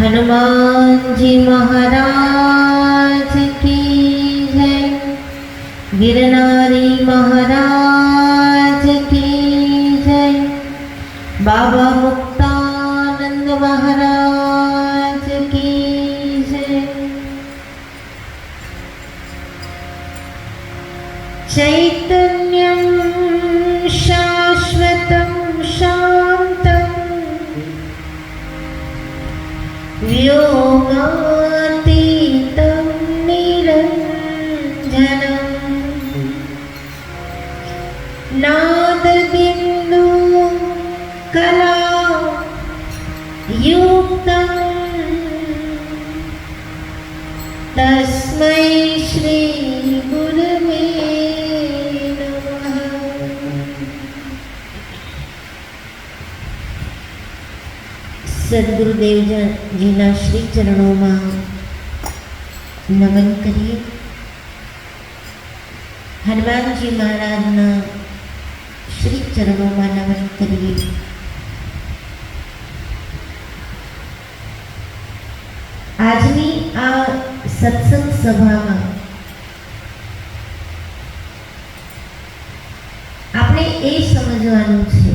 હનુમાનજી મહારાજ કી જય ગિરનારી મહારાજ કી જય બાબા સદગુરુદેવજીના શ્રી ચરણોમાં નમન કરીએ. હનુમાનજી મહારાજના શ્રી ચરણોમાં નમન કરીએ. આજની આ સત્સંગ સભામાં આપણે એ સમજવાનું છે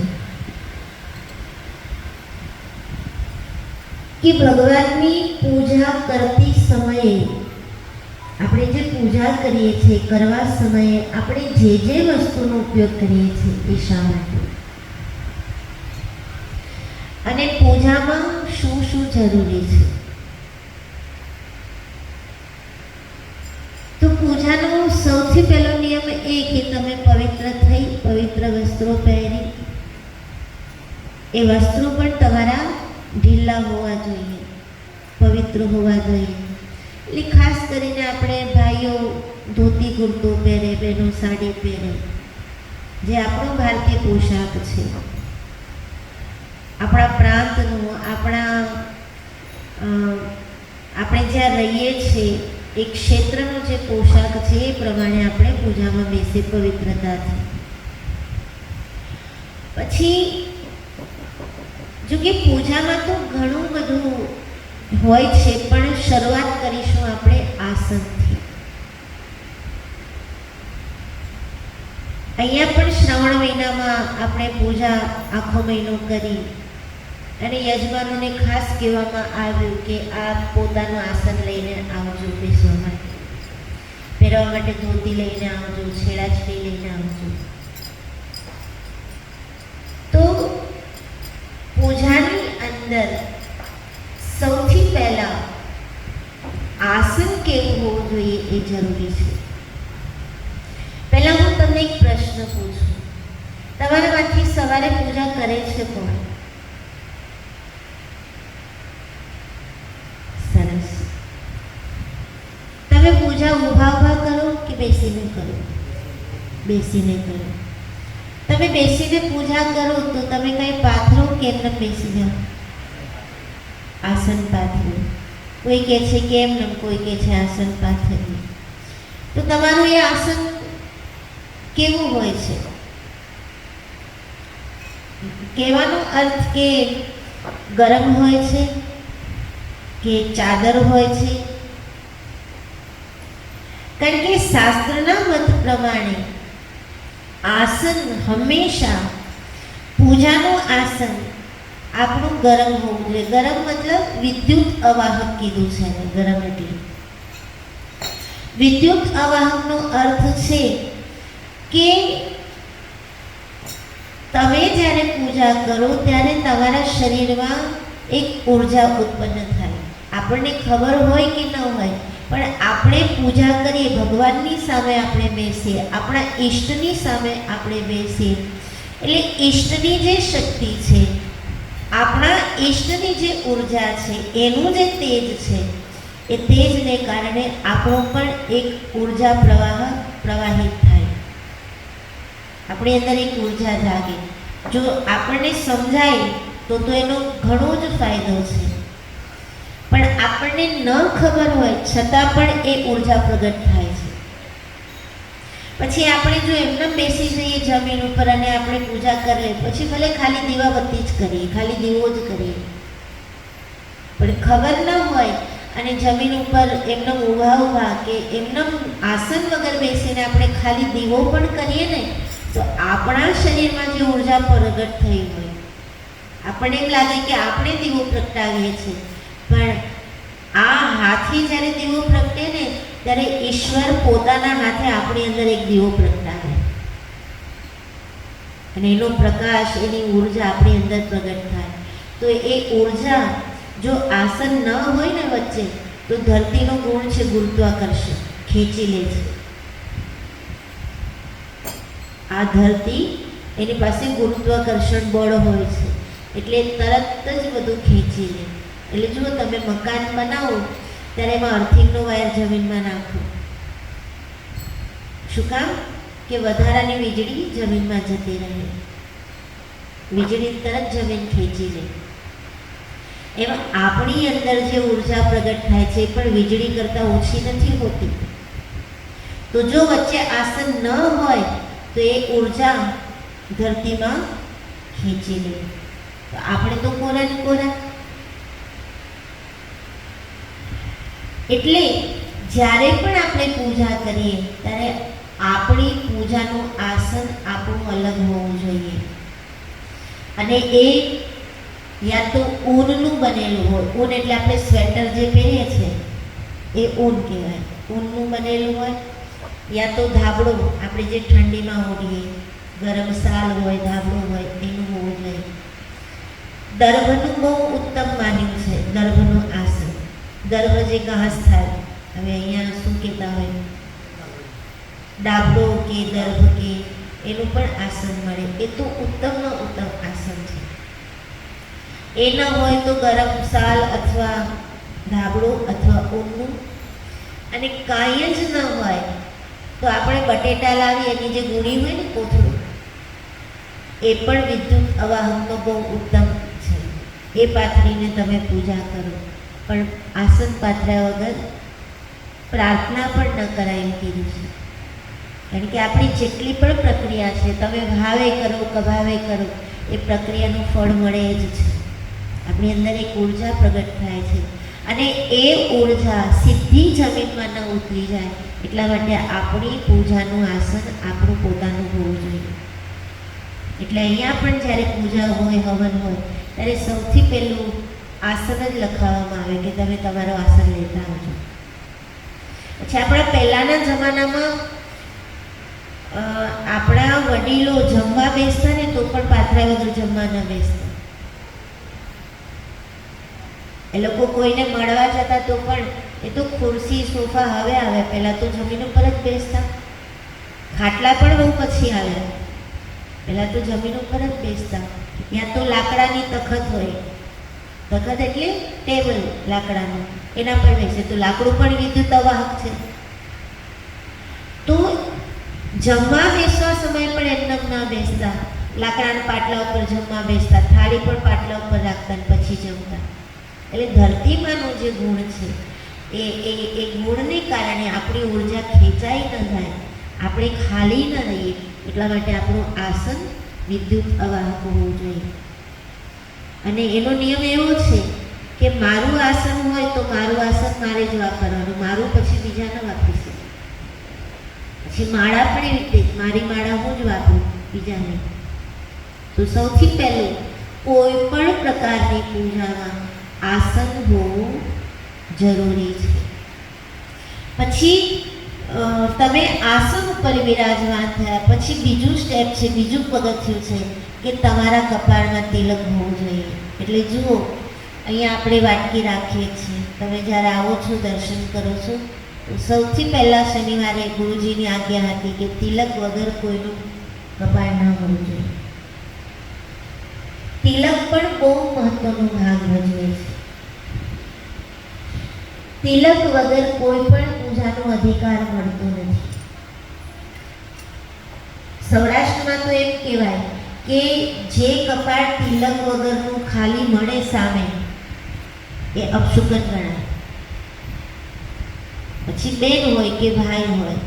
કે ભગવાનની પૂજા કરતી સમયે આપણે જે પૂજા કરીએ છીએ, કરવા સમયે આપણે જે જે વસ્તુનો ઉપયોગ કરીએ છીએ એ શા માટે? અને પૂજામાં શું શું જરૂરી છે? તો પૂજાનો સૌથી પહેલો નિયમ એ કે તમે પવિત્ર થઈ, પવિત્ર વસ્ત્રો પહેરી, એ વસ્ત્રો પણ તમારા ઢીલા હોવા જોઈએ, પવિત્ર હોવા જોઈએ. એટલે ખાસ કરીને આપણે ભાઈઓ ધોતી કુર્તો પહેરે, બહેનો સાડી પહેરે, જે આપણો ભારતીય પોશાક છે. આપણા પ્રાંતનું, આપણા આપણે જ્યાં રહીએ છીએ, એ ક્ષેત્રનો જે પોશાક છે, એ પ્રમાણે આપણે પૂજામાં બેસીએ પવિત્રતાથી. પછી જો કે પૂજામાં તો ઘણું બધું હોય છે, પણ શરૂઆત કરીશું આપણે આસનથી. અહીંયા પણ શ્રાવણ મહિનામાં આપણે પૂજા આખો મહિનો કરી અને યજમાનોને ખાસ કહેવામાં આવ્યું કે આ પોતાનું આસન લઈને આવજો બેસવા માટે. પહેરવા માટે ધોતી લઈને આવજો છેડાછેડી લઈને આવજો તો પૂજાની અંદર સૌથી પહેલા આસન કેવું હોવું જોઈએ એ જરૂરી છે. પહેલા હું તમને એક પ્રશ્ન પૂછું. તમારામાંથી સવારે પૂજા કરે છે કોણ? સરસ. તમે પૂજા ઊભા ઊભા કરો કે બેસીને કરો? બેસીને કરો. તમે બેસીને પૂજા કરો તો તમે કઈ પાથરો કે એમને બેસી જાઓ? આસન પાથરું કોઈ કહે છે કે એમને કોઈ કહે છે આસન પાથરીએ તો તમારું એ આસન કેવું હોય છે? કહેવાનો અર્થ કે ગરમ હોય છે? કે ચાદર હોય છે? કારણ કે શાસ્ત્રના મત પ્રમાણે આસન હંમેશા પૂજાનું આસન આપણું ગરમ હોવું જોઈએ. ગરમ મતલબ વિદ્યુત અવાહક કીધું છે ગરમ એટલે. વિદ્યુત અવાહકનો અર્થ છે કે તમે જ્યારે પૂજા કરો ત્યારે તમારા શરીરમાં એક ઊર્જા ઉત્પન્ન થાય. આપણને ખબર હોય કે ન હોય પણ આપણે પૂજા કરીએ, ભગવાનની સામે આપણે બેસીએ, આપણા ઈષ્ટની સામે આપણે બેસીએ. એટલે ઈષ્ટની જે શક્તિ છે, આપણા ઈષ્ટની જે ઊર્જા છે, એનું જે તેજ છે, એ તેજને કારણે આપણો પણ એક ઊર્જા પ્રવાહ પ્રવાહિત થાય. આપણી અંદર એક ઊર્જા જાગે. જો આપણને સમજાય, તો તો એનો ઘણો જ ફાયદો છે. પણ આપણને ન ખબર હોય, છતાં પણ એ ઊર્જા પ્રગટ થાય છે. પછી આપણે જો એમને બેસી જઈએ જમીન ઉપર અને આપણે પૂજા કરીએ, પછી ભલે ખાલી દીવાબત્તી જ કરીએ, ખાલી દીવો જ કરીએ. પણ ખબર ન હોય અને જમીન ઉપર એમનો ઊભા ઊભા કે એમનેમ આસન વગર બેસીને આપણે ખાલી દીવો પણ કરીએ ને, તો આપણા શરીરમાં જે ઊર્જા પ્રગટ થઈ હોય, આપણને એમ લાગે કે આપણે દીવો પ્રગટાવીએ છીએ. પણ આ હાથે જ્યારે દીવો પ્રગટે ને, ત્યારે ઈશ્વર પોતાના હાથે આપણી અંદર એક દીવો પ્રગટાવે. અને એનો પ્રકાશ, એની ઊર્જા આપણી અંદર પ્રગટ થાય. તો એ ઊર્જા જો આસન ન હોય ને વચ્ચે, તો ધરતીનો ગુણ છે ગુરુત્વાકર્ષણ? ખેંચી લે છે. આ ધરતી એની પાસે ગુરુત્વાકર્ષણ બળ હોય છે. એટલે તરત જ બધું ખેંચી લે. એટલે જુઓ તમે મકાન બનાવો, ત્યારે એમાં અર્થિંગનો વાયર જમીનમાં નાખો. શું કામ? કે વધારાની વીજળી જમીનમાં જતી રહે. વીજળી તરત જમીન ખેંચી લે. એમાં આપણી અંદર જે ઊર્જા પ્રગટ થાય છે પણ વીજળી કરતાં ઓછી નથી હોતી. તો જો વચ્ચે આસન ન હોય, તો એ ઊર્જા ધરતીમાં ખેંચી લે. આપણે તો કોરા ને કોરા એટલે જ્યારે પણ આપણે પૂજા કરીએ, ત્યારે આપણી પૂજાનું આસન આપણું અલગ હોવું જોઈએ. અને એ યા તો ઊનનું બનેલું હોય. ઊન એટલે આપણે સ્વેટર જે પહેરીએ છીએ, એ ઊન કહેવાય. ઊનનું બનેલું હોય, યા તો ધાબળો, આપણે જે ઠંડીમાં ઓઢીએ, ગરમ સાલ હોય, ધાબળો હોય, એનું હોવું જોઈએ. દર્ભનું બહુ ઉત્તમ માન્યું છે. દર્ભનું આસન દર્ભ જે ઘાસ થાય. હવે અહીંયા શું કહેતા હોય? ડાબડો કે દર્ભ કે એનું પણ આસન મળે. એ તો ઉત્તમમાં ઉત્તમ આસન છે. એ ન હોય તો ગરમ સાલ અથવા ધાબળો અથવા ઊનનું. અને કાંઈ જ ન હોય તો આપણે બટેટા લાવી, એની જે ગુણી હોય ને કોથળું, એ પણ વિદ્યુત અવાહકનો બહુ ઉત્તમ છે. એ પાથરીને તમે પૂજા કરો. પણ આસન પાથર્યા વગર પ્રાર્થના પણ ન કરાય એમ કીધું છે. કારણ કે આપણી જેટલી પણ પ્રક્રિયા છે, તમે ભાવે કરો, કભાવે કરો, એ પ્રક્રિયાનું ફળ મળે જ છે. આપણી અંદર એક ઊર્જા પ્રગટ થાય છે. અને એ ઊર્જા સીધી જમીનમાં ન ઉતરી જાય, એટલા માટે આપણી પૂજાનું આસન આપણું પોતાનું હોવું જોઈએ. એટલે અહીંયા પણ જ્યારે પૂજા હોય, હવન હોય, ત્યારે સૌથી પહેલું આસન જ લખાવવામાં આવે કે તમે તમારું આસન લેતા આવજો. પછી આપણા પહેલાંના જમાનામાં આપણા વડીલો જમવા બેસતા ને તો પણ પાથરા વગર જમવા ન બેસતા. એ લોકો કોઈને મળવા જતા તો પણ એ તો ખુરશી, સોફા હવે આવે. પહેલાં તો જમીન ઉપર જ બેસતા. ખાટલા પણ બહુ પછી આવ્યા પહેલાં તો જમીન ઉપર જ બેસતા. ત્યાં તો લાકડાની તખત હોય. તખત એટલે ટેબલ લાકડાનું. એના પર બેસે તો લાકડું પણ વિદ્યુત અવાહક છે. તો જમવા બેસવા સમય પણ એમને ના બેસતા. લાકડાના પાટલા ઉપર જમવા બેસતા. થાળી પણ પાટલા ઉપર રાખતા પછી જમતા. એટલે ધરતીમાંનો જે ગુણ છે, એ એ એ ગુણને કારણે આપણી ઊર્જા ખેંચાઈ ન થાય આપણે ખાલી ન રહીએ. એટલા માટે આપણું આસન વિદ્યુત અવાહક હોવું જોઈએ. અને એનો નિયમ એવો છે કે મારું આસન હોય તો મારું આસન મારે જ વાપરવાનું, મારું પછી બીજાને વાપરી શકે. પછી માળા પણ એવી રીતે, મારી માળા હું જ વાપરું બીજાને. તો સૌથી પહેલું, કોઈ પણ પ્રકારની પૂજામાં આસન હોવું જરૂરી છે. પછી તમે આસન ઉપર વિરાજમાન થયા, પછી બીજું સ્ટેપ છે, બીજું પગથિયું છે. કે તમારા કપાળમાં તિલક હોવું જોઈએ. એટલે જુઓ, અહીંયા આપણે વાટકી રાખીએ છીએ. તમે જ્યારે આવો છો, દર્શન કરો છો સૌથી પહેલાં શનિવારે ગુરુજીની આજ્ઞા હતી કે તિલક વગર કોઈનું કપાળ ન હોવું જોઈએ. તિલક પણ બહુ મહત્વનો ભાગ ભજવે છે. તિલક વગર કોઈ પણ પૂજાનો અધિકાર મળતો નથી. સૌરાષ્ટ્રમાં તો એમ કહેવાય કે જે કપાળ તિલક વગરનું ખાલી મળે સામે, એ અપશુકન ગણાય. પછી બેન હોય કે ભાઈ હોય,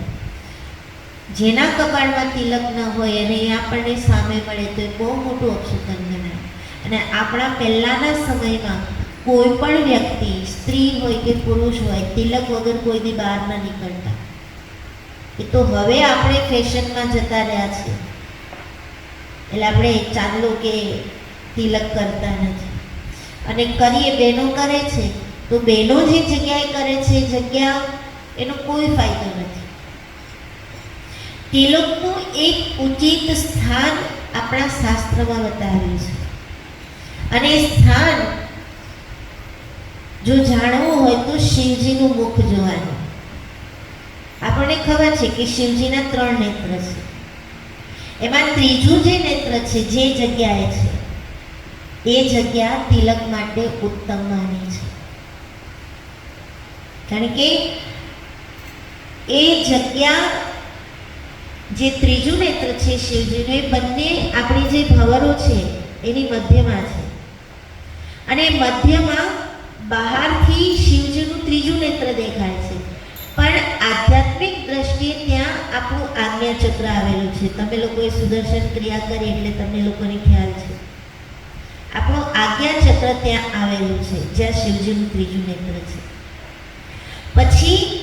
જેના કપાળમાં તિલક ન હોય અને એ આપણને સામે મળે તો એ બહુ મોટું અપશુકન ગણાય. અને આપણા પહેલાંના સમયમાં કોઈ પણ વ્યક્તિ, સ્ત્રી હોય કે પુરુષ હોય, તિલક વગર કોઈની બહાર ન નીકળતા. એ તો હવે આપણે ફેશનમાં જતા રહ્યા છે એટલે આપણે ચાંદલો કે તિલક કરતા નથી. અને કરીએ, બહેનો કરે છે, તો બહેનો જે જગ્યાએ કરે છે જગ્યા એનો કોઈ ફાયદો નથી. તિલકનું એક ઉચિત સ્થાન આપણા શાસ્ત્રમાં બતાવ્યું છે. અને સ્થાન જો જાણવું હોય તો શિવજીનું મુખ જોવાનું. આપણને ખબર છે કે શિવજીના ત્રણ નેત્ર છે. એમાં ત્રીજું જે નેત્ર છે, જે જગ્યાએ છે, એ જગ્યા તિલક માટે ઉત્તમ માની છે. કારણ કે એ જગ્યા જે ત્રીજું નેત્ર છે, શિવજીનું, એ બંને આપણી જે ભવરો છે, એની મધ્યમાં છે. અને મધ્યમાં બહારથી શિવજીનું ત્રીજું નેત્ર દેખાય છે. આધ્યાત્મિક દ્રષ્ટિએ ત્યાં આપણું આજ્ઞા ચક્ર આવેલું છે. તમે લોકોએ સુદર્શન ક્રિયા કરી એટલે તમને લોકોને ખ્યાલ છે. આપણું આજ્ઞા ચક્ર ત્યાં આવેલું છે, જ્યાં શિવજીનું ત્રીજું નેત્ર છે. પછી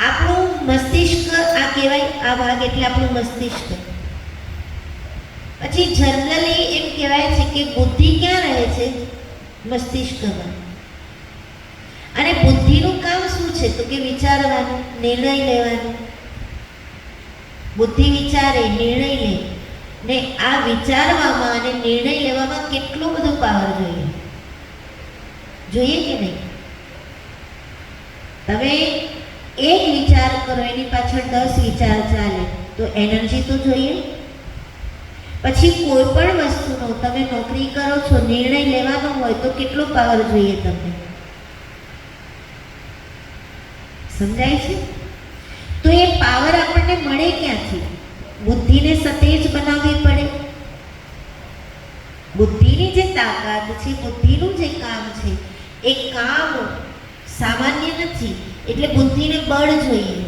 આપણું મસ્તિષ્ક આ કહેવાય, આ ભાગ એટલે આપણું મસ્તિષ્ક. પછી જનરલી એમ કહેવાય છે કે બુદ્ધિ ક્યાં રહે છે? મસ્તિષ્કમાં. અને બુદ્ધિનું કામ છે તો કે વિચારવાનું, નિર્ણય લેવાનું. બુદ્ધિ વિચારે, નિર્ણય લે. ને આ વિચારવામાં અને નિર્ણય લેવામાં કેટલો બધો પાવર જોઈએ? જોઈએ કે નહીં? તમે એક વિચાર કરો, એની પાછળ દસ વિચાર ચાલે, તો એનર્જી તો જોઈએ. પછી કોઈ પણ વસ્તુનો તમે નોકરી કરો છો, નિર્ણય લેવાનો હોય તો કેટલો પાવર જોઈએ તમને? સમજાય છે? તો એ પાવર આપણને મળે ક્યાંથી? બુદ્ધિને સતેજ બનાવવી પડે. બુદ્ધિની જે તાકાત છે, બુદ્ધિનું જે કામ છે, એ કામ સામાન્ય નથી. એટલે બુદ્ધિને બળ જોઈએ.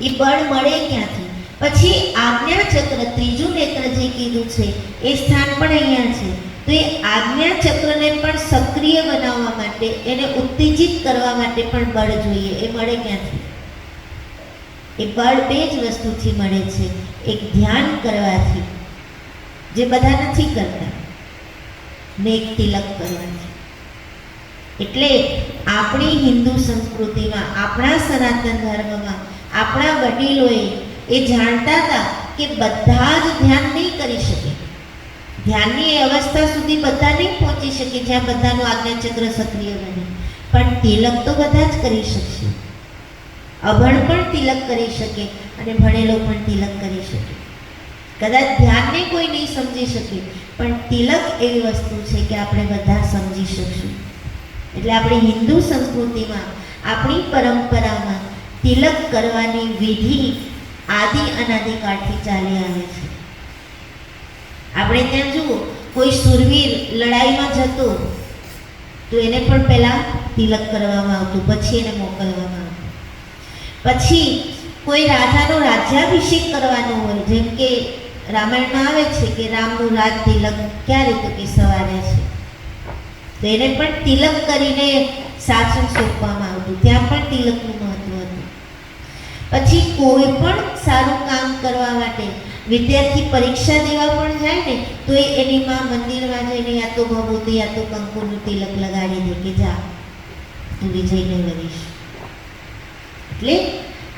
એ બળ મળે ક્યાંથી? પછી આજ્ઞા ચક્ર ત્રીજું નેત્ર જે કીધું છે, એ સ્થાન પણ અહીંયા છે. તો એ આજ્ઞા ચક્રને પણ સક્રિય બનાવવા માટે, એને ઉત્તેજિત કરવા માટે પણ બળ જોઈએ. એ મળે ક્યાંથી? એ બળ બે જ વસ્તુથી મળે છે. એક ધ્યાન કરવાથી, જે બધા નથી કરતા, ને એક તિલક કરવાથી. એટલે આપણી હિન્દુ સંસ્કૃતિમાં, આપણા સનાતન ધર્મમાં, આપણા વડીલોએ એ જાણતા હતા કે બધા જ ધ્યાન નહીં કરી શકે. ધ્યાનની અવસ્થા સુધી બધા નહીં પહોંચી શકે જ્યાં બધાનું આજ્ઞાચક્ર સક્રિય બને. પણ તિલક તો બધા જ કરી શકશે. અભણ પણ તિલક કરી શકે અને ભણેલો પણ તિલક કરી શકે. કદાચ ધ્યાનને કોઈ નહીં સમજી શકે, પણ તિલક એવી વસ્તુ છે કે આપણે બધા સમજી શકશું. એટલે આપણી હિન્દુ સંસ્કૃતિમાં, આપણી પરંપરામાં તિલક કરવાની વિધિ આદિ અનાદિકાળથી ચાલી આવે છે. આપણે ત્યાં જુઓ, કોઈ સુરવીર લડાઈમાં જતો, તો એને પણ પહેલાં તિલક કરવામાં આવતું, પછી એને મોકલવામાં આવતું. પછી કોઈ રાજાનો રાજ્યાભિષેક કરવાનો હોય, જેમ કે રામાયણમાં આવે છે કે રામનું રાજ તિલક ક્યારે તો કે સવારે છે, તો એને પણ તિલક કરીને શાસન સોંપવામાં આવતું, ત્યાં પણ તિલકનું મહત્વ હતું. પછી કોઈ પણ સારું કામ કરવા માટે વિદ્યાર્થી પરીક્ષા દેવા પણ જાય ને, તો એ એની માં મંદિરમાં જઈને યા તો ભભૂતિ યા તો કંકુનું તિલક લગાડી દે કે જા, તું વિજયને કરીશ એટલે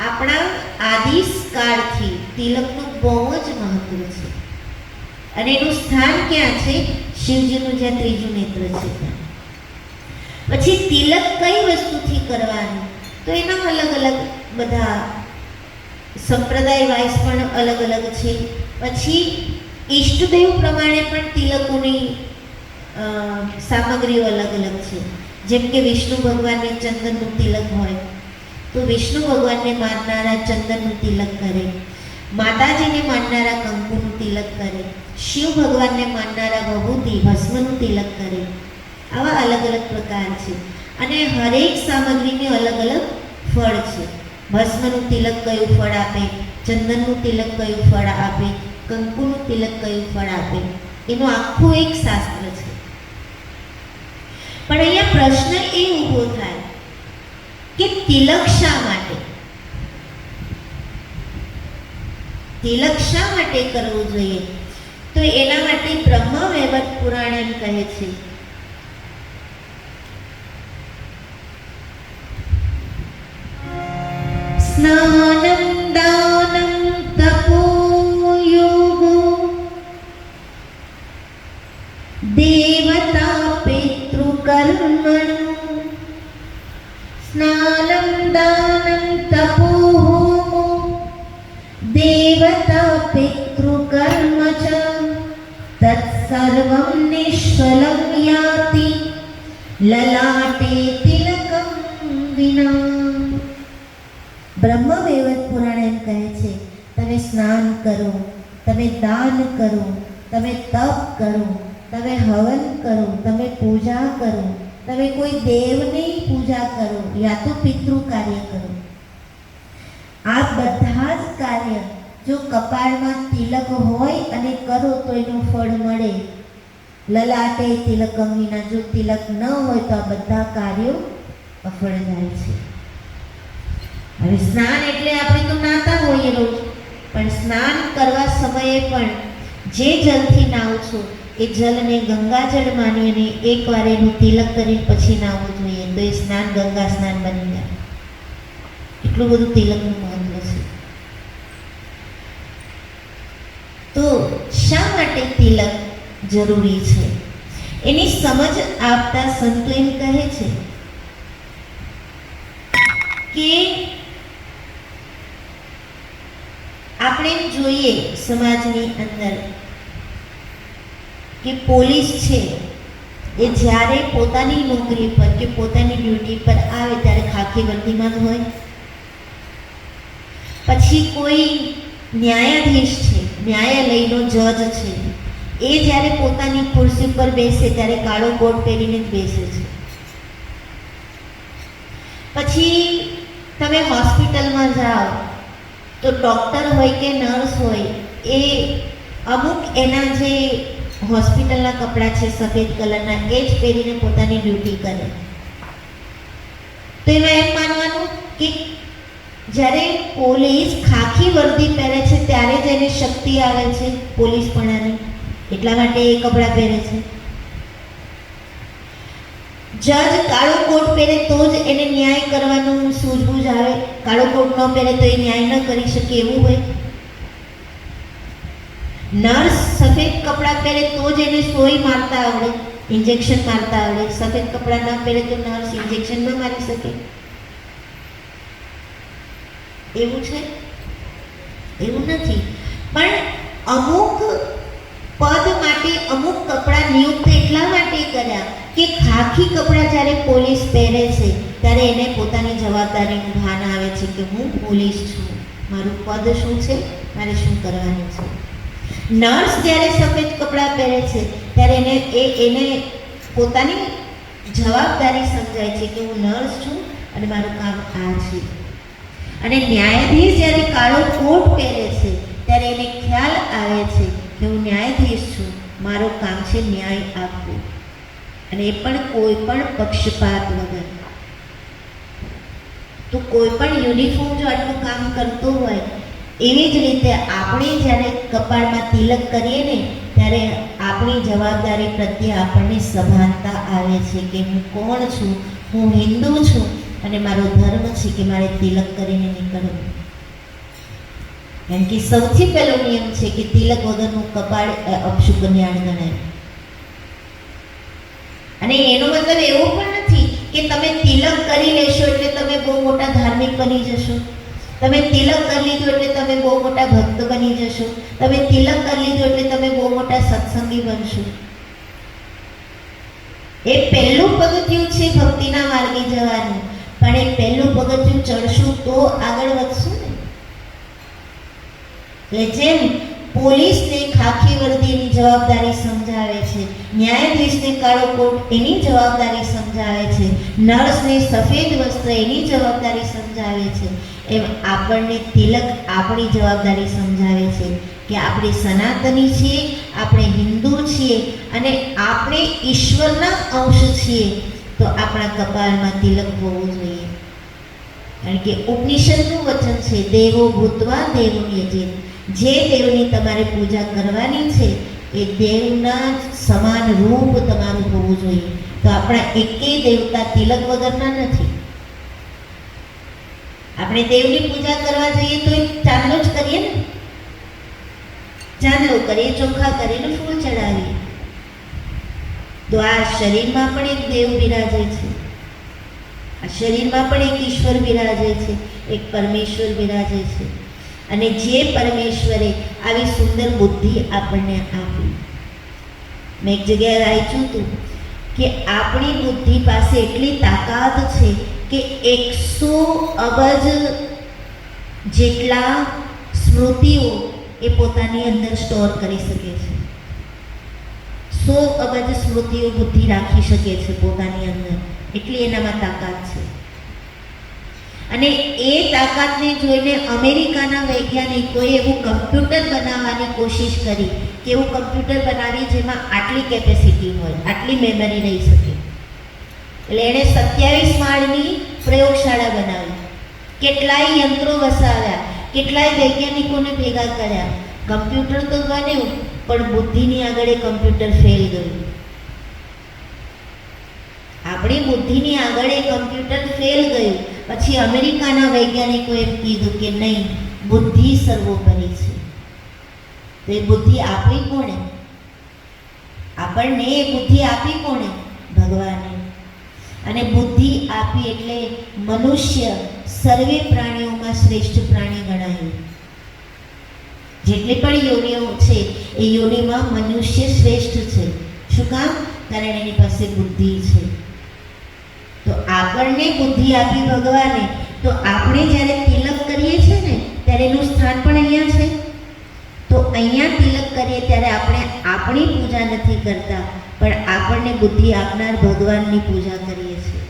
આપણા આદિશકાળથી તિલકનું બહુ જ મહત્વ છે. અને એનું સ્થાન ક્યાં છે? શિવજીનું જ્યાં ત્રીજું નેત્ર છે. પછી તિલક કઈ વસ્તુથી કરવાનું? તો એના અલગ અલગ બધા સંપ્રદાય વાઇઝ પણ અલગ અલગ છે. પછી ઈષ્ટદેવ પ્રમાણે પણ તિલકોની સામગ્રીઓ અલગ અલગ છે. જેમ કે વિષ્ણુ ભગવાનને ચંદનનું તિલક હોય, તો વિષ્ણુ ભગવાનને માનનારા ચંદનનું તિલક કરે. માતાજીને માનનારા કંકુનું તિલક કરે. શિવ ભગવાનને માનનારા ભભૂતિ ભસ્મનું તિલક કરે. આવા અલગ અલગ પ્રકાર છે. અને હરેક સામગ્રીને અલગ અલગ ફળ છે. ભસ્મનું તિલક કયું ફળ આપે? ચંદનનું તિલક કયું ફળ આપે? કંકુનું તિલક કયું ફળ આપે? એનું આખું એક શાસ્ત્ર છે. પણ અહીંયા પ્રશ્ન એ ઊભો થાય કે તિલક શા માટે? તિલક શા માટે કરવું જોઈએ? તો એના માટે બ્રહ્મ વૈવત પુરાણ એમ કહે છે. स्नानं दानं तपोयोः देवता पितृकर्मणि स्नानं दानं तपोः देवता पितृकर्म च तत्सर्वं निष्फलं याति लला બ્રહ્મ વૈવત પુરાણ એમ કહે છે, તમે સ્નાન કરો, તમે દાન કરો, તમે તપ કરો, તમે હવન કરો, તમે પૂજા કરો, તમે કોઈ દેવની પૂજા કરો યા તો પિતૃ કાર્ય કરો. આ બધા જ કાર્ય જો કપાળમાં તિલક હોય અને કરો તો એનું ફળ મળે. લલાટે તિલકમ વિના જો તિલક ન હોય તો આ બધા કાર્યો અફળ જાય છે. હવે સ્નાન એટલે આપણે તો નાતા હોઈએ રોજ. પણ સ્નાન કરવા સમયે પણ જે જલથી નાવ છો, એ જલને ગંગાજળ માની અને એકવાર એનું તિલક કરીને પછી નાહવું જોઈએ. તો એ સ્નાન ગંગા સ્નાન બની જાય. એટલું બધું તિલકનું મહત્વ છે. તો શા માટે તિલક જરૂરી છે? એની સમજ આપતા સંતો એમ કહે છે કે આપણે જોઈએ સમાજની અંદર કે પોલીસ છે, એ જ્યારે પોતાની નોકરી પર કે પોતાની ડ્યુટી પર આવે ત્યારે ખાખી વર્દીમાં હોય. પછી કોઈ ન્યાયાધીશ છે, ન્યાયાલયનો જજ છે, એ જ્યારે પોતાની ખુરશી પર બેસે ત્યારે કાળો કોટ પહેરીને જ બેસે છે. પછી તમે હોસ્પિટલમાં જાઓ તો ડૉક્ટર હોય કે નર્સ હોય, એ અમુક એના જે હોસ્પિટલના કપડાં છે, સફેદ કલરના, એ જ પહેરીને પોતાની ડ્યુટી કરે. તો એમાં એમ માનવાનું કે જ્યારે પોલીસ ખાખી વર્દી પહેરે છે, ત્યારે જ એની શક્તિ આવે છે પોલીસપણાની એટલા માટે એ કપડાં પહેરે છે. જજ કાળો કોટ પહેરે તો જ એને ન્યાય કરવાનું સૂઝબૂઝ આવે. કાળો કોટ ન પહેરે તો એ ન્યાય ન કરી શકે એવું હોય. નર્સ સફેદ કપડાં પહેરે તો જ એને સોય મારતા આવડે, ઇન્જેક્શન મારતા આવડે. સફેદ કપડાં ન પહેરે તો નર્સ ઇન્જેક્શન ન મારી શકે. એવું છે? એવું નથી. પણ અમુક પદ માટે અમુક કપડાં નિયુક્ત એટલા માટે કર્યા કે ખાખી કપડાં જ્યારે પોલીસ પહેરે છે, ત્યારે એને પોતાની જવાબદારીનું ભાન આવે છે કે હું પોલીસ છું. મારું પદ શું છે? મારે શું કરવાનું છે? નર્સ જ્યારે સફેદ કપડાં પહેરે છે, ત્યારે એને એ, એને પોતાની જવાબદારી સમજાય છે કે હું નર્સ છું અને મારું કામ આ છે. અને ન્યાયાધીશ જ્યારે કાળો કોટ પહેરે છે, ત્યારે એને ખ્યાલ આવે છે કે હું ન્યાયાધીશ છું. મારું કામ છે ન્યાય આપવું. અને એ પણ કોઈ પણ પક્ષપાત વગર. તો કોઈ પણ યુનિફોર્મ જો આટલું કામ કરતો હોય, એવી જ રીતે આપણે જ્યારે કપાળમાં તિલક કરીએ ને, ત્યારે આપણી જવાબદારી પ્રત્યે આપણને સભાનતા આવે છે કે હું કોણ છું? હું હિન્દુ છું અને મારો ધર્મ છે કે મારે તિલક કરીને નીકળવું. કેમ કે સૌથી પહેલો નિયમ છે કે તિલક વગરનું કપાળ અપશુકન્યાણ ગણાય અને એનો મતલબ એવો પણ નથી કે તમે તિલક કરી લેશો એટલે તમે બહુ મોટા ધાર્મિક બની જશો. તમે તિલક કરી લીધું એટલે તમે બહુ મોટા ભક્ત બની જશો. તમે તિલક કરી લીધું એટલે તમે બહુ મોટા સત્સંગી બનશો. એ પહેલું પગથિયું છે ભક્તિના માર્ગે જવાનું. પણ એ પહેલું પગથિયું ચડશું તો આગળ વધશું? એટલે જેમ પોલીસને ખાખી વર્દીની જવાબદારી સમજાવે છે, ન્યાયાધીશને કાળો કોટ એની જવાબદારી સમજાવે છે, નર્સને સફેદ વસ્ત્ર એની જવાબદારી સમજાવે છે. એમ આપણને તિલક આપણી જવાબદારી સમજાવે છે કે આપણે સનાતની છીએ, આપણે હિન્દુ છીએ અને આપણે ઈશ્વરના અંશ છીએ, તો આપણા કપાળમાં તિલક હોવું જોઈએ. કારણ કે ઉપનિષદનું વચન છે, દેવો ભૂતવા, દેવો યજે જે દેવની તમારે પૂજા કરવાની છે, એ દેવના સમાન રૂપ તમારું હોવું જોઈએ. તો આપણા એકેય દેવતા તિલક વગરના નથી. આપણે દેવની પૂજા કરવા જઈએ તો એક ચાંદલો જ કરીએ ને? ચાંદલો કરીએ ચોખા કરીને ફૂલ ચડાવીએ. તો આ શરીરમાં પણ એક દેવ બિરાજે છે. આ શરીરમાં પણ એક ઈશ્વર બિરાજે છે. એક પરમેશ્વર બિરાજે છે. અને જે પરમેશ્વરે આવી સુંદર બુદ્ધિ આપણને આપી. મેં એક જગ્યાએ વાંચ્યું હતું કે આપણી બુદ્ધિ પાસે એટલી તાકાત છે કે એકસો અબજ જેટલા સ્મૃતિઓ એ પોતાની અંદર સ્ટોર કરી શકે છે. સો અબજ સ્મૃતિઓ બુદ્ધિ રાખી શકે છે પોતાની અંદર. એટલી એનામાં તાકાત છે. અને એ તાકાતને જોઈને અમેરિકાના વૈજ્ઞાનિકોએ એવું કમ્પ્યુટર બનાવવાની કોશિશ કરી કે એવું કમ્પ્યુટર બનાવી જેમાં આટલી કેપેસિટી હોય, આટલી મેમરી રહી શકે. એટલે એણે સત્યાવીસ માળની પ્રયોગશાળા બનાવી. કેટલાય યંત્રો વસાવ્યા, કેટલાય વૈજ્ઞાનિકોને ભેગા કર્યા. કમ્પ્યુટર તો બન્યું, પણ બુદ્ધિની આગળ એ કમ્પ્યુટર ફેલ ગયું. આપણી બુદ્ધિની આગળ એ કમ્પ્યુટર ફેલ ગયું. પછી અમેરિકાના વૈજ્ઞાનિકો એમ કીધું કે નહીં, બુદ્ધિ સર્વોપરી છે. તો એ બુદ્ધિ આપી કોણે? આપણને એ બુદ્ધિ આપી કોણે? ભગવાને. અને બુદ્ધિ આપી એટલે મનુષ્ય સર્વે પ્રાણીઓમાં શ્રેષ્ઠ પ્રાણી ગણાયું. જેટલી પણ યોનિઓ છે, એ યોનિમાં મનુષ્ય શ્રેષ્ઠ છે. શું કામ? કારણ એની પાસે બુદ્ધિ છે. તો આપણને બુદ્ધિ આપી ભગવાને, તો આપણે જ્યારે તિલક કરીએ છીએ ને, ત્યારે એનું સ્થાન પણ અહીંયા છે. તો અહીંયા તિલક કરીએ ત્યારે આપણે આપણી પૂજા નથી કરતા, પણ આપણને બુદ્ધિ આપનાર ભગવાનની પૂજા કરીએ છીએ.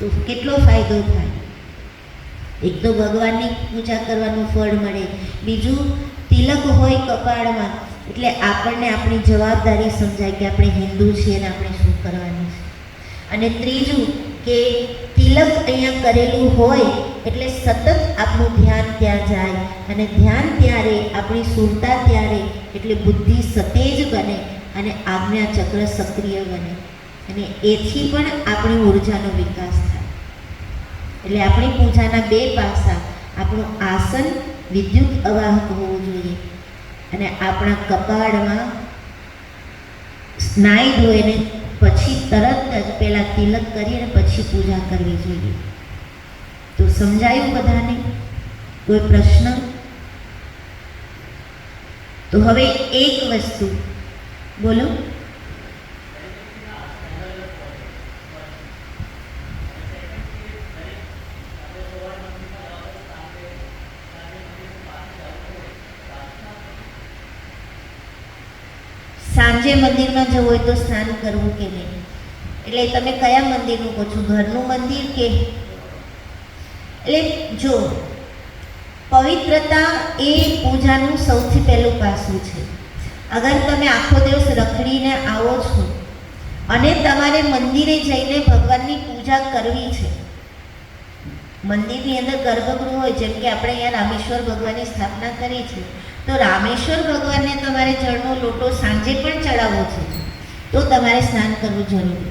તો કેટલો ફાયદો થાય? એક તો ભગવાનની પૂજા કરવાનું ફળ મળે. બીજું, તિલક હોય કપાળમાં, એટલે આપણને આપણી જવાબદારી સમજાય કે આપણે હિન્દુ છીએ અને આપણે શું કરવાનું છે. અને ત્રીજું કે તિલક અહીંયા કરેલું હોય એટલે સતત આપણું ધ્યાન ત્યાં જાય અને ધ્યાન ત્યારે આપણી સુરતા ત્યારે એટલે બુદ્ધિ સતેજ બને અને આજ્ઞા ચક્ર સક્રિય બને. અને એથી પણ આપણી ઉર્જાનો વિકાસ થાય. એટલે આપણી પૂજાના બે પાસા, આપણું આસન વિદ્યુત અવાહક હોવું જોઈએ અને આપણા કપાળમાં સ્નાયુ ધોઈને પછી તરત જ પહેલાં તિલક કરી અને પછી પૂજા કરવી જોઈએ. તો સમજાયું બધાને? કોઈ પ્રશ્ન? તો હવે એક વસ્તુ. બોલો સાંજે મંદિરમાં જવું હોય તો સ્નાન કરવું કે નહીં? એટલે તમે કયા મંદિરનું કહો છો? ઘરનું મંદિર કે? એટલે જો, પવિત્રતા એ પૂજાનું સૌથી પહેલું પાસું છે. અગર તમે આખો દિવસ રખડીને આવો છો અને તમારે મંદિરે જઈને ભગવાનની પૂજા કરવી છે, મંદિરની અંદર ગર્ભગૃહ હોય, જેમ કે આપણે અહીંયા રામેશ્વર ભગવાનની સ્થાપના કરી છે તો રામેશ્વર ભગવાનને તમારે જળનો લોટો સાંજે પણ ચડાવવો છે. તો તમારે સ્નાન કરવું જરૂરી.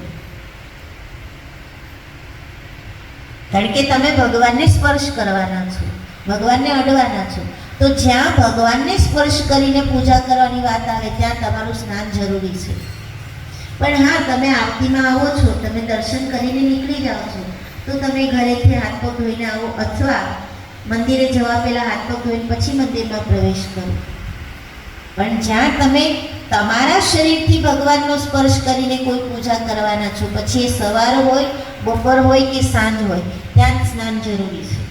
કારણ કે તમે ભગવાનને સ્પર્શ કરવાના છો, ભગવાનને અડવાના છો. તો જ્યાં ભગવાનને સ્પર્શ કરીને પૂજા કરવાની વાત આવે, ત્યાં તમારું સ્નાન જરૂરી છે. પણ હા, તમે આરતીમાં આવો છો, તમે દર્શન કરીને નીકળી જાઓ છો, તો તમે ઘરેથી હાથ પગ ધોઈને આવો અથવા મંદિરે જવા પહેલાં હાથ પગ ધોઈને પછી મંદિરમાં પ્રવેશ કરો. પણ જ્યાં તમે તમારા શરીરથી ભગવાનનો સ્પર્શ કરીને કોઈ પૂજા કરવાના છો, પછી એ સવાર હોય, બપોર હોય કે સાંજ હોય, ત્યાં સ્નાન જરૂરી છે.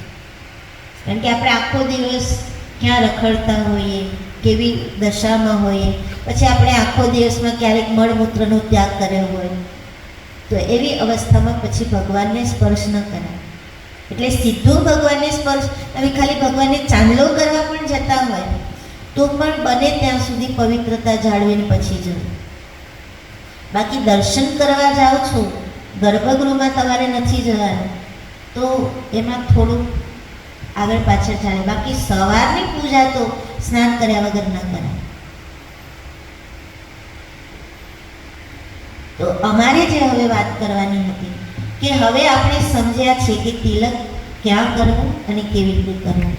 કારણ કે આપણે આખો દિવસ ક્યાં રખડતા હોઈએ, કેવી દશામાં હોઈએ, પછી આપણે આખો દિવસમાં ક્યારેક મળમૂત્રનો ત્યાગ કર્યો હોય, તો એવી અવસ્થામાં પછી ભગવાનને સ્પર્શ ન કરાય. એટલે સીધો ભગવાનને સ્પર્શ તમે ખાલી ભગવાનને ચાંદલો કરવા પણ જતા હોય, તો પણ બને ત્યાં સુધી પવિત્રતા જાળવીને પછી જવું. બાકી દર્શન કરવા જાઓ છો, ગર્ભગૃહમાં તમારે નથી જવાનું, તો એમાં થોડું આગળ પાછળ ચાલે. બાકી સવારની પૂજા તો સ્નાન કર્યા વગર ના કરાય તો અમારે જે હવે વાત કરવાની હતી કે હવે આપણે સમજ્યા છે કે તિલક ક્યાં કરવું અને કેવી રીતે કરવું.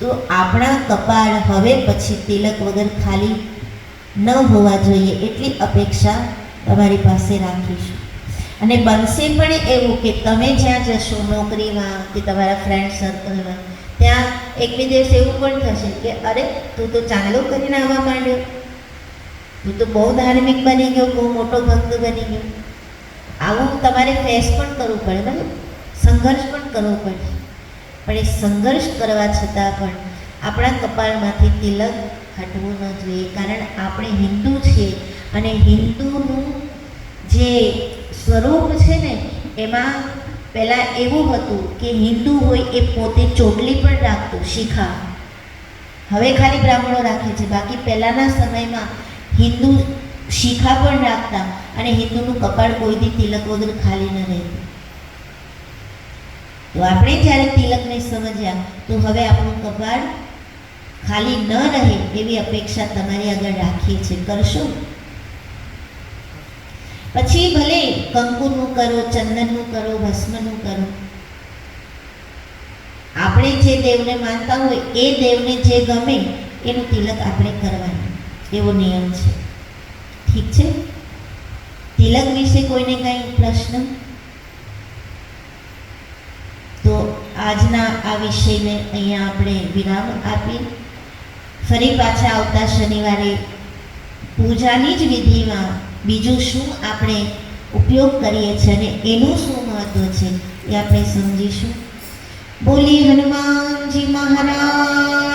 તો આપણા કપાળ હવે પછી તિલક વગર ખાલી ન હોવા જોઈએ એટલી અપેક્ષા તમારી પાસે રાખીશું. અને બનશે પણ એવું કે તમે જ્યાં જશો નોકરીમાં કે તમારા ફ્રેન્ડ સર્કલમાં ત્યાં એક બે દિવસ એવું પણ થશે કે અરે તું તો ચાંદલો કરીને આવવા માંડ્યો. તું તો બહુ ધાર્મિક બની ગયો, બહુ મોટો ભક્ત બની ગયો. આવું તમારે ફેસ પણ કરવું પડે, બરાબર? સંઘર્ષ પણ કરવો પડે. પણ એ સંઘર્ષ કરવા છતાં પણ આપણા કપાળમાંથી તિલક હટવું ન જોઈએ, કારણ આપણે હિન્દુ છીએ અને હિન્દુનું જે સ્વરૂપ છે ને, એમાં પહેલાં એવું હતું કે હિન્દુ હોય એ પોતે ચોટલી પણ રાખતું, શિખા. હવે ખાલી બ્રાહ્મણો રાખે છે. બાકી પહેલાંના સમયમાં હિન્દુ શિખા પણ રાખતા અને હિન્દુનું કપાળ કોઈ દી તિલક વગર ખાલી ન રહેતું તો આપણે જ્યારે તિલકને સમજ્યા, તો હવે આપણું કપાળ ખાલી ન રહે એવી અપેક્ષા તમારી આગળ રાખીએ છીએ. કરશો? પછી ભલે કંકુનું કરો, ચંદનનું કરો, ભસ્મનું કરો, આપણે જે દેવને માનતા હોય, એ દેવને જે ગમે, એનું તિલક આપણે કરવાનું. એવો નિયમ છે? ઠીક છે. તિલક વિશે કોઈને કંઈ પ્રશ્ન? તો આજના આ વિષયને અહીંયા આપણે વિરામ આપી ફરી પાછા આવતા શનિવારે પૂજાની જ વિધિમાં બીજું શું આપણે ઉપયોગ કરીએ છીએ અને એનું શું મહત્વ છે એ આપણે સમજીશું. બોલી હનુમાનજી મહારાજ